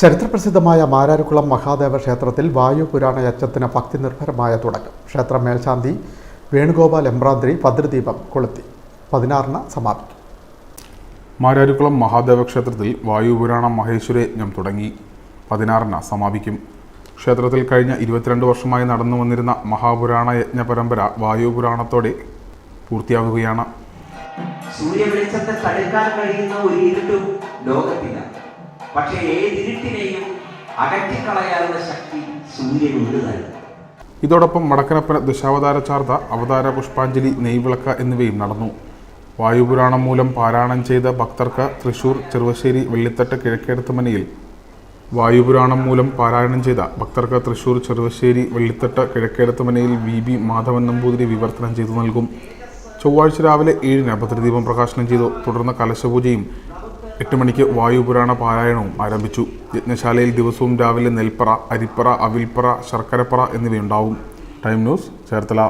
ചരിത്രപ്രസിദ്ധമായ മാരാരുക്കുളം മഹാദേവ ക്ഷേത്രത്തിൽ വായുപുരാണ യജ്ഞത്തിന് ഭക്തി നിർഭരമായ തുടക്കം. ക്ഷേത്ര മേൽശാന്തി വേണുഗോപാൽ എംബ്രാദ്രി ഭദ്രദീപം കൊളുത്തി. പതിനാറിന് സമാപിക്കും. മാരാരുക്കുളം മഹാദേവ ക്ഷേത്രത്തിൽ വായുപുരാണ മഹേശ്വര യജ്ഞം തുടങ്ങി. പതിനാറിന് സമാപിക്കും. ക്ഷേത്രത്തിൽ കഴിഞ്ഞ ഇരുപത്തിരണ്ട് വർഷമായി നടന്നു വന്നിരുന്ന മഹാപുരാണ യജ്ഞ പരമ്പര വായുപുരാണത്തോടെ പൂർത്തിയാവുകയാണ്. സൂര്യവെളിച്ചത്തെ തടുക്കാൻ കഴിയുന്ന ഒരു ഇരുട്ടും ലോകത്തില്ല. പക്ഷേ ഏതിരുട്ടിനെയും അകറ്റിക്കളയാനുള്ള ശക്തി സൂര്യനുണ്ട് ഇതോടൊപ്പം വടക്കനപ്പന ദശാവതാര ചാർത്ത അവതാര പുഷ്പാഞ്ജലി നെയ്വിളക്ക എന്നിവയും നടന്നു. വായുപുരാണം മൂലം പാരായണം ചെയ്ത ഭക്തർക്ക് തൃശൂർ ചെറുവശ്ശേരി വെള്ളിത്തട്ട് കിഴക്കേടത്തുമനയിൽ വായുപുരാണം മൂലം പാരായണം ചെയ്ത ഭക്തർക്ക് തൃശൂർ ചെറുവശ്ശേരി വെള്ളിത്തട്ട് കിഴക്കേടത്തുമനയിൽ വി. ബി. മാധവൻ നമ്പൂതിരി വിവർത്തനം ചെയ്തു നൽകും. ചൊവ്വാഴ്ച രാവിലെ ഏഴിന് ഭദ്രദീപം പ്രകാശനം ചെയ്തു. തുടർന്ന് കലശപൂജയും എട്ട് മണിക്ക് വായുപുരാണ പാരായണവും ആരംഭിച്ചു. യജ്ഞശാലയിൽ ദിവസവും രാവിലെ നെൽപ്പറ അരിപ്പറ അവിൽപ്പറ ശർക്കരപ്പറ എന്നിവയുണ്ടാവും. Time news Cherthala.